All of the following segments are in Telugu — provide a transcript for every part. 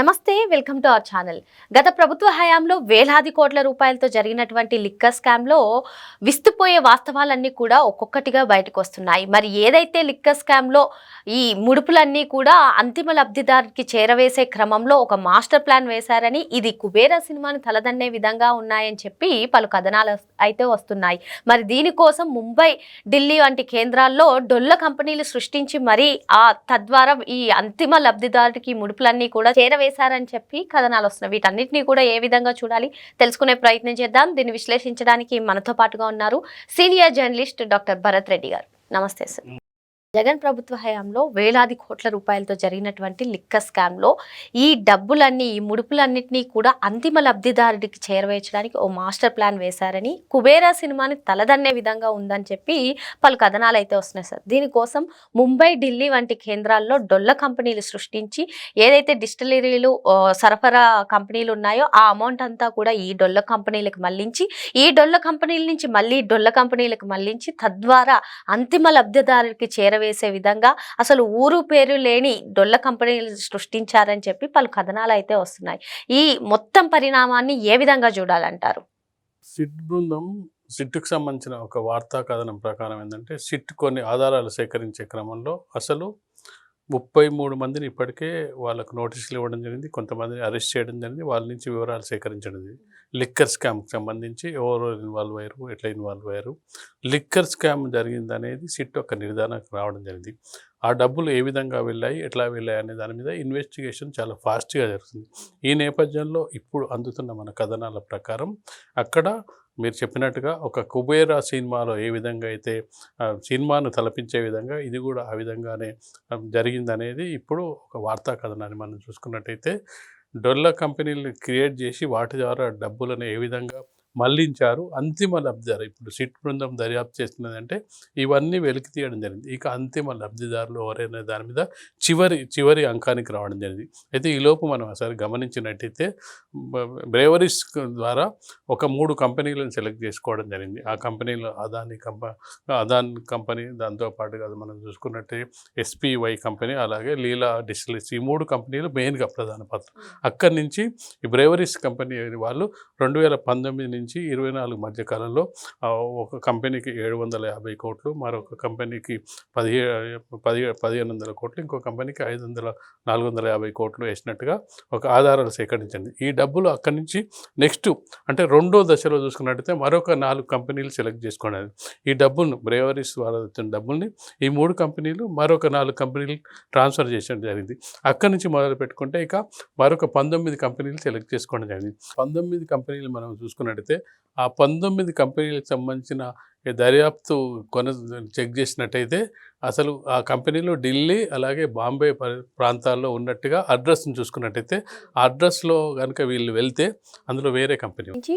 నమస్తే వెల్కమ్ టు అవర్ ఛానల్. గత ప్రభుత్వ హయాంలో వేలాది కోట్ల రూపాయలతో జరిగినటువంటి లిక్కర్ స్కామ్లో విస్తుపోయే వాస్తవాలన్నీ కూడా ఒక్కొక్కటిగా బయటకు వస్తున్నాయి. మరి ఏదైతే లిక్కర్ స్కామ్లో ఈ ముడుపులన్నీ కూడా అంతిమ లబ్ధిదారుకి చేరవేసే క్రమంలో ఒక మాస్టర్ ప్లాన్ వేశారని ఇది కుబేర సినిమాను తలదన్నే విధంగా ఉన్నాయని చెప్పి పలు కథనాలు అయితే వస్తున్నాయి. మరి దీనికోసం ముంబై ఢిల్లీ వంటి కేంద్రాల్లో డొల్ల కంపెనీలు సృష్టించి మరి ఆ తద్వారా ఈ అంతిమ లబ్ధిదారుడికి ముడుపులన్నీ కూడా చేరవే వేశారని చెప్పి కథనాలు వస్తున్నాయి. వీటన్నిటిని కూడా ఏ విధంగా చూడాలి తెలుసుకునే ప్రయత్నం చేద్దాం. దీన్ని విశ్లేషించడానికి మనతో పాటుగా ఉన్నారు senior journalist doctor Bharat Reddy గారు. నమస్తే సార్. జగన్ ప్రభుత్వ హయాంలో వేలాది కోట్ల రూపాయలతో జరిగినటువంటి లిక్కర్ స్కామ్లో ఈ డబ్బులన్నీ ఈ ముడుపులన్నింటినీ కూడా అంతిమ లబ్ధిదారుడికి చేరవేయడానికి ఓ మాస్టర్ ప్లాన్ వేశారని కుబేరా సినిమాని తలదన్నే విధంగా ఉందని చెప్పి పలు కథనాలు అయితే వస్తున్నాయి సార్. దీనికోసం ముంబై ఢిల్లీ వంటి కేంద్రాల్లో డొల్ల కంపెనీలు సృష్టించి ఏదైతే డిస్టిలరీలు సరఫరా కంపెనీలు ఉన్నాయో ఆ అమౌంట్ అంతా కూడా ఈ డొల్ల కంపెనీలకు మళ్ళించి ఈ డొల్ల కంపెనీల నుంచి మళ్ళీ డొల్ల కంపెనీలకు మళ్ళించి తద్వారా అంతిమ లబ్ధిదారుడికి చేరవే వేసే విధంగా అసలు ఊరు పేరు లేని డొల్ల కంపెనీలు సృష్టించారని చెప్పి పలు కథనాలు అయితే వస్తున్నాయి. ఈ మొత్తం పరిణామాన్ని ఏ విధంగా చూడాలంటారు? సిట్ బృందం సిట్కు సంబంధించిన ఒక వార్తా కథనం ప్రకారం ఏంటంటే సిట్ కొన్ని ఆధారాలు సేకరించే క్రమంలో అసలు ముప్పై మూడు మందిని ఇప్పటికే వాళ్ళకు నోటీసులు ఇవ్వడం జరిగింది. కొంతమందిని అరెస్ట్ చేయడం జరిగింది. వాళ్ళ నుంచి వివరాలు సేకరించడం జరిగింది. లిక్కర్ స్కామ్కి సంబంధించి ఎవరు ఇన్వాల్వ్ అయ్యారు ఎట్లా ఇన్వాల్వ్ అయ్యారు. లిక్కర్ స్కామ్ జరిగింది అనేది సిట్ ఒక నిర్ధారణకు రావడం జరిగింది. ఆ డబ్బులు ఏ విధంగా వెళ్ళాయి ఎట్లా వెళ్ళాయి అనే దాని మీద ఇన్వెస్టిగేషన్ చాలా ఫాస్ట్గా జరుగుతుంది. ఈ నేపథ్యంలో ఇప్పుడు అందుతున్న మన కథనాల ప్రకారం అక్కడ మీరు చెప్పినట్టుగా ఒక కుబేరా సినిమాలో ఏ విధంగా అయితే ఆ, సినిమాను తలపించే విధంగా ఇది కూడా ఆ విధంగానే జరిగిందనేది ఇప్పుడు ఒక వార్తా కథనాన్ని మనం చూసుకున్నట్టయితే డొల్ల కంపెనీలు క్రియేట్ చేసి వాటి ద్వారా డబ్బులను ఏ విధంగా మళ్ళించారు. అంతిమ లబ్ధిదారు ఇప్పుడు సిట్ బృందం దర్యాప్తు చేస్తున్నదంటే ఇవన్నీ వెలికి తీయడం జరిగింది. ఇక అంతిమ లబ్ధిదారులు ఎవరైనా దాని మీద చివరి చివరి అంకానికి రావడం జరిగింది. అయితే ఈ లోపు మనం ఒకసారి గమనించినట్టయితే బ్రేవరీస్ ద్వారా ఒక మూడు కంపెనీలను సెలెక్ట్ చేసుకోవడం జరిగింది. ఆ కంపెనీలో అదాని కంప అదాన్ కంపెనీ దాంతో పాటుగా అది మనం చూసుకున్నట్టే ఎస్పీవై కంపెనీ అలాగే లీలా డిస్టిలరీస్ ఈ మూడు కంపెనీలు మెయిన్గా ప్రధాన పాత్ర. అక్కడి నుంచి ఈ బ్రేవరీస్ కంపెనీ వాళ్ళు రెండు వేల పంతొమ్మిది నుంచి నుంచి ఇరవై నాలుగు మధ్య కాలంలో ఒక కంపెనీకి ఏడు వందల యాభై కోట్లు మరొక కంపెనీకి పదిహే పది పదిహేను వందల కోట్లు ఇంకో కంపెనీకి ఐదు వందల నాలుగు వందల యాభై కోట్లు వేసినట్టుగా ఒక ఆధారాలు సేకరించింది. ఈ డబ్బులు అక్కడి నుంచి నెక్స్ట్ అంటే రెండో దశలో చూసుకున్నట్టయితే మరొక నాలుగు కంపెనీలు సెలెక్ట్ చేసుకున్నది. ఈ డబ్బులను బ్రేవరీస్ వాళ్ళ వచ్చిన డబ్బుల్ని ఈ మూడు కంపెనీలు మరొక నాలుగు కంపెనీలు ట్రాన్స్ఫర్ చేయడం జరిగింది. అక్కడి నుంచి మొదలు పెట్టుకుంటే ఇక మరొక పంతొమ్మిది కంపెనీలు సెలెక్ట్ చేసుకోవడం జరిగింది. పంతొమ్మిది కంపెనీలు మనం చూసుకున్నట్టయితే ఆ పంతొమ్మిది కంపెనీలకు సంబంధించిన దర్యాప్తు కొన చెక్ చేసినట్టయితే అసలు ఆ కంపెనీలు ఢిల్లీ అలాగే బాంబే పరి- ప్రాంతాల్లో ఉన్నట్టుగా అడ్రస్ని చూసుకున్నట్టయితే ఆ అడ్రస్లో కనుక వీళ్ళు వెళ్తే అందులో వేరే కంపెనీ ఉంది. నుంచి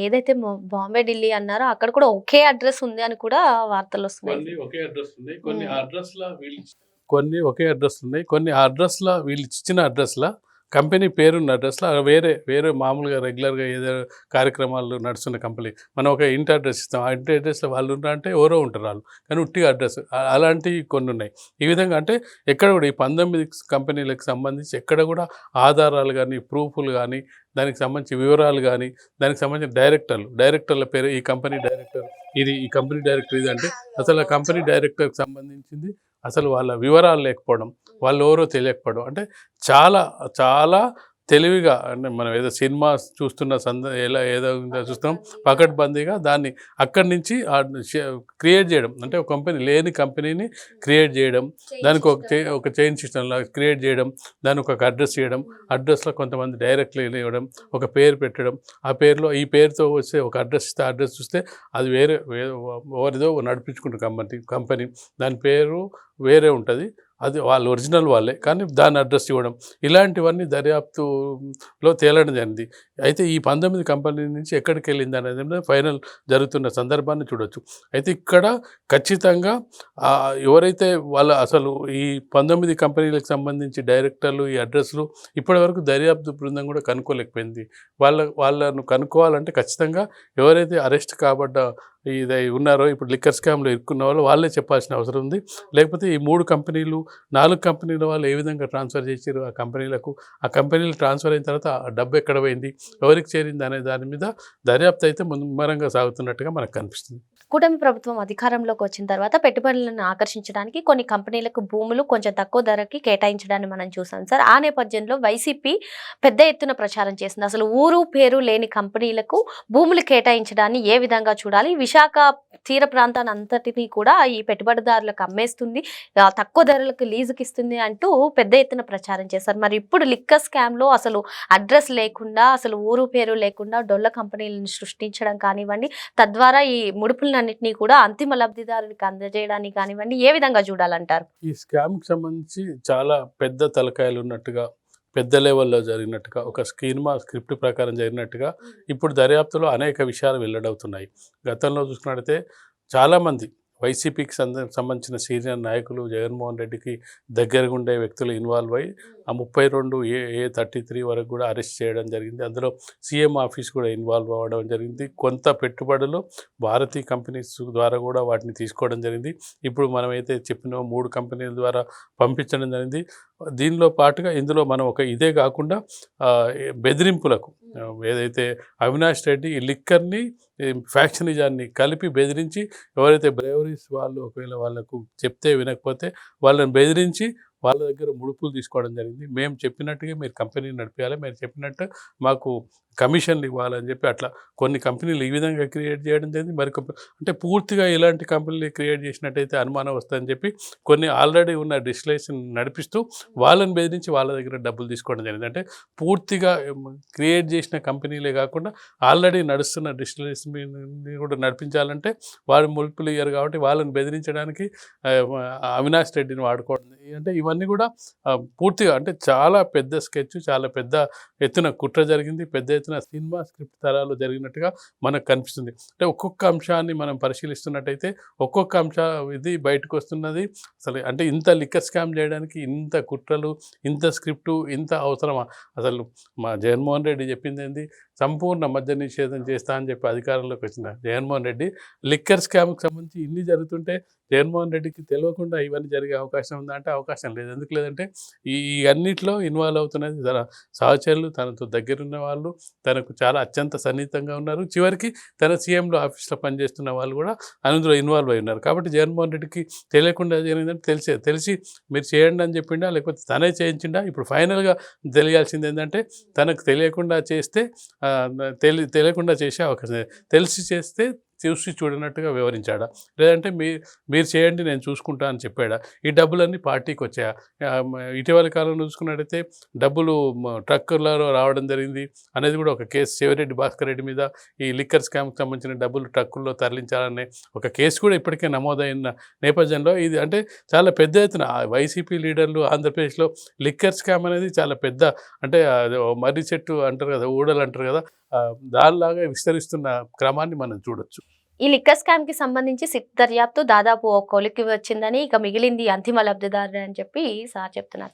ఏదైతే బాంబే ఢిల్లీ అన్నారో అక్కడ కూడా ఒకే అడ్రస్ ఉంది అని కూడా వార్తలు వస్తున్నాయి కొన్ని ఒకే అడ్రస్ ఉన్నాయి కొన్ని. అడ్రస్ల వీళ్ళు కొన్ని ఒకే అడ్రస్ ఉన్నాయి కొన్ని అడ్రస్ల వీళ్ళు ఇచ్చిన అడ్రస్ల కంపెనీ పేరున్న అడ్రస్లో వేరే వేరే మామూలుగా రెగ్యులర్గా ఏదో కార్యక్రమాలు నడుస్తున్న కంపెనీ. మనం ఒక ఇంటి అడ్రస్ ఇస్తాం. ఆ ఇంటి అడ్రస్లో వాళ్ళు ఉన్నారంటే ఎవరో ఉంటారు వాళ్ళు. కానీ ఉట్టిగా అడ్రస్. అలాంటివి కొన్ని ఉన్నాయి. ఈ విధంగా అంటే ఎక్కడ కూడా ఈ పంతొమ్మిది కంపెనీలకు సంబంధించి ఎక్కడ కూడా ఆధారాలు కానీ ప్రూఫ్లు కానీ దానికి సంబంధించి వివరాలు కానీ దానికి సంబంధించిన డైరెక్టర్లు డైరెక్టర్ల పేరు ఈ కంపెనీ డైరెక్టర్. ఇది ఈ కంపెనీ డైరెక్టర్ ఇది అంటే అసలు ఆ కంపెనీ డైరెక్టర్కి సంబంధించింది అసలు వాళ్ళ వివరాలు లేకపోవడం వాళ్ళు ఎవరో తెలియకపోవడం. అంటే చాలా చాలా తెలివిగా అంటే మనం ఏదో సినిమా చూస్తున్న సంద ఎలా ఏదో చూస్తాం పకడ్బందీగా దాన్ని అక్కడి నుంచి క్రియేట్ చేయడం. అంటే ఒక కంపెనీ లేని కంపెనీని క్రియేట్ చేయడం దానికి ఒక చే- ఒక చైన్ సిస్టమ్ లాగా క్రియేట్ చేయడం దానికి ఒక అడ్రస్ చేయడం అడ్రస్లో కొంతమంది డైరెక్ట్లీ ఇవ్వడం ఒక పేరు పెట్టడం ఆ పేరులో ఈ పేరుతో వచ్చే ఒక అడ్రస్ ఇస్తే అడ్రస్ చూస్తే అది వేరే ఎవరిదో నడిపించుకుంటారు కంపెనీ కంపెనీ. దాని పేరు వేరే ఉంటుంది. అది వాళ్ళు ఒరిజినల్ వాళ్ళే. కానీ దాని అడ్రస్ ఇవ్వడం. ఇలాంటివన్నీ దర్యాప్తులో తేలడం జరిగింది అయితే ఈ పంతొమ్మిది కంపెనీల నుంచి ఎక్కడికి వెళ్ళింది అనేది ఫైనల్ జరుగుతున్న సందర్భాన్ని చూడొచ్చు. అయితే ఇక్కడ ఖచ్చితంగా ఎవరైతే వాళ్ళ అసలు ఈ పంతొమ్మిది కంపెనీలకు సంబంధించి డైరెక్టర్లు ఈ అడ్రస్లు ఇప్పటివరకు దర్యాప్తు బృందం కూడా కనుక్కోలేకపోయింది. వాళ్ళ వాళ్ళను కనుక్కోవాలంటే ఖచ్చితంగా ఎవరైతే అరెస్ట్ కాబడ్డ ఇది ఉన్నారో ఇప్పుడు లిక్కర్ స్కామ్లో ఇరుక్కున్న వాళ్ళు వాళ్ళే చెప్పాల్సిన అవసరం ఉంది. లేకపోతే ఈ మూడు కంపెనీలు నాలుగు కంపెనీల వాళ్ళు ఏ విధంగా ట్రాన్స్ఫర్ చేశారు ఆ కంపెనీలకు? ఆ కంపెనీలు ట్రాన్స్ఫర్ అయిన తర్వాత ఆ డబ్బు ఎక్కడ పోయింది? ఎవరికి చేరింది అనే దాని మీద దర్యాప్తు అయితే ముమ్మరంగా సాగుతున్నట్టుగా మనకు కనిపిస్తుంది. కూటమి ప్రభుత్వం అధికారంలోకి వచ్చిన తర్వాత పెట్టుబడులను ఆకర్షించడానికి కొన్ని కంపెనీలకు భూములు కొంచెం తక్కువ ధరకి కేటాయించడాన్ని మనం చూసాం సార్. ఆ నేపథ్యంలో వైసీపీ పెద్ద ఎత్తున ప్రచారం చేసింది. అసలు ఊరు పేరు లేని కంపెనీలకు భూములు కేటాయించడాన్ని ఏ విధంగా చూడాలి? విశాఖ తీర ప్రాంతాన్ని అంతటినీ కూడా ఈ పెట్టుబడిదారులకు అమ్మేస్తుంది. తక్కువ ధరలకు లీజుకి ఇస్తుంది అంటూ పెద్ద ఎత్తున ప్రచారం చేశారు. మరి ఇప్పుడు లిక్కర్ స్కామ్లో అసలు అడ్రస్ లేకుండా అసలు ఊరు పేరు లేకుండా డొల్ల కంపెనీలను సృష్టించడం కానివ్వండి తద్వారా ఈ ముడుపులన్నింటినీ కూడా అంతిమ లబ్ధిదారునికి అందజేయడానికి కానివ్వండి ఏ విధంగా చూడాలంటారు? ఈ స్కామ్కి సంబంధించి చాలా పెద్ద తలకాయలు ఉన్నట్టుగా పెద్ద లెవెల్లో జరిగినట్టుగా ఒక స్కీమా స్క్రిప్ట్ ప్రకారం జరిగినట్టుగా ఇప్పుడు దర్యాప్తులో అనేక విషయాలు వెల్లడవుతున్నాయి. గతంలో చూసుకున్నట్టయితే చాలామంది వైసీపీకి సంబంధించిన సీనియర్ నాయకులు జగన్మోహన్ రెడ్డికి దగ్గరగా ఉండే వ్యక్తులు ఇన్వాల్వ్ అయ్యి ఆ ముప్పై రెండు ఏ ఏ థర్టీ త్రీ వరకు కూడా అరెస్ట్ చేయడం జరిగింది. అందులో సీఎం ఆఫీస్ కూడా ఇన్వాల్వ్ అవ్వడం జరిగింది. కొంత పెట్టుబడులు భారతీయ కంపెనీస్ ద్వారా కూడా వాటిని తీసుకోవడం జరిగింది. ఇప్పుడు మనమైతే చెప్పిన మూడు కంపెనీల ద్వారా పంపించడం జరిగింది. దీనిలో పాటుగా ఇందులో మనం ఒక ఇదే కాకుండా బెదిరింపులకు ఏదైతే అవినాష్ రెడ్డి ఈ లిక్కర్ని ఫ్యాక్షనిజాన్ని కలిపి బెదిరించి ఎవరైతే బ్రేవరీస్ వాళ్ళు ఒకవేళ వాళ్ళకు చెప్తే వినకపోతే వాళ్ళని బెదిరించి వాళ్ళ దగ్గర ముడుపులు తీసుకోవడం జరిగింది. మేము చెప్పినట్టుగా మీరు కంపెనీ నడిపించాలి మీరు చెప్పినట్టు మాకు కమిషన్లు ఇవ్వాలని చెప్పి అట్లా కొన్ని కంపెనీలు ఈ విధంగా క్రియేట్ చేయడం జరిగింది. మరి అంటే పూర్తిగా ఇలాంటి కంపెనీలు క్రియేట్ చేసినట్టయితే అనుమానం వస్తుందని చెప్పి కొన్ని ఆల్రెడీ ఉన్న డిస్టిలేషన్ నడిపిస్తూ వాళ్ళని బెదిరించి వాళ్ళ దగ్గర డబ్బులు తీసుకోవడం జరిగింది. అంటే పూర్తిగా క్రియేట్ చేసిన కంపెనీలే కాకుండా ఆల్రెడీ నడుస్తున్న డిస్టిలేషన్ కూడా నడిపించాలంటే వాళ్ళు ములుపులు ఇయ్యారు కాబట్టి వాళ్ళని బెదిరించడానికి అవినాష్ రెడ్డిని వాడుకోవడం. అంటే ఇవన్నీ కూడా పూర్తిగా అంటే చాలా పెద్ద స్కెచ్ చాలా పెద్ద ఎత్తున కుట్ర జరిగింది. పెద్ద ఎత్తున సినిమా స్క్రిప్ట్ తరాలు జరిగినట్టుగా మనకు కనిపిస్తుంది. అంటే ఒక్కొక్క అంశాన్ని మనం పరిశీలిస్తున్నట్టయితే ఒక్కొక్క అంశ ఇది బయటకు వస్తున్నది అసలు అంటే ఇంత లిక్కర్ స్కామ్ చేయడానికి ఇంత కుట్రలు ఇంత స్క్రిప్టు ఇంత అవసరమా? అసలు మా జగన్మోహన్ రెడ్డి చెప్పింది ఏంది? సంపూర్ణ మద్య నిషేధం చేస్తా అని చెప్పి అధికారంలోకి వచ్చిన జగన్మోహన్ రెడ్డి లిక్కర్ స్కామ్కి సంబంధించి ఇన్ని జరుగుతుంటే జగన్మోహన్ రెడ్డికి తెలియకుండా ఇవన్నీ జరిగే అవకాశం ఉందా అంటే అవకాశం లేదు. ఎందుకు లేదంటే ఈ అన్నిట్లో ఇన్వాల్వ్ అవుతున్నది తన సహచరులు తనతో దగ్గరున్న వాళ్ళు తనకు చాలా అత్యంత సన్నిహితంగా ఉన్నారు. చివరికి తన సీఎంలో ఆఫీస్లో పనిచేస్తున్న వాళ్ళు కూడా అందులో ఇన్వాల్వ్ అయి ఉన్నారు. కాబట్టి జగన్మోహన్ రెడ్డికి తెలియకుండా జరిగిందంటే తెలిసే తెలిసి మీరు చేయండి అని చెప్పిండా లేకపోతే తనే చేయించిండా? ఇప్పుడు ఫైనల్గా తెలియాల్సింది ఏంటంటే తనకు తెలియకుండా చేస్తే తెలి తెలియకుండా చేసే అవకాశం తెలిసి చేస్తే చూసి చూడనట్టుగా వివరించాడా? లేదంటే మీ మీరు చేయండి నేను చూసుకుంటా అని చెప్పాడా? ఈ డబ్బులన్నీ పార్టీకి వచ్చాయా? ఇటీవల కాలంలో చూసుకున్నట్టయితే డబ్బులు ట్రక్కులలో రావడం జరిగింది. అనేది కూడా ఒక కేసు. శివరెడ్డి భాస్కర్ రెడ్డి మీద ఈ లిక్కర్ స్కామ్కి సంబంధించిన డబ్బులు ట్రక్కుల్లో తరలించాలనే ఒక కేసు కూడా ఇప్పటికే నమోదైన నేపథ్యంలో ఇది అంటే చాలా పెద్ద ఎత్తున వైసీపీ లీడర్లు ఆంధ్రప్రదేశ్లో లిక్కర్ స్కామ్ అనేది చాలా పెద్ద అంటే అది మర్రి చెట్టు అంటారు కదా ఊడలు అంటారు కదా దానిలాగా విస్తరిస్తున్న క్రమాన్ని మనం చూడొచ్చు. ఈ లిక్కర్ స్కామ్కి సంబంధించి సిట్ దర్యాప్తు దాదాపు ఒక కొలికి వచ్చిందని ఇక మిగిలింది అంతిమ లబ్ధిదారు అని చెప్పి సార్ చెప్తున్నారు.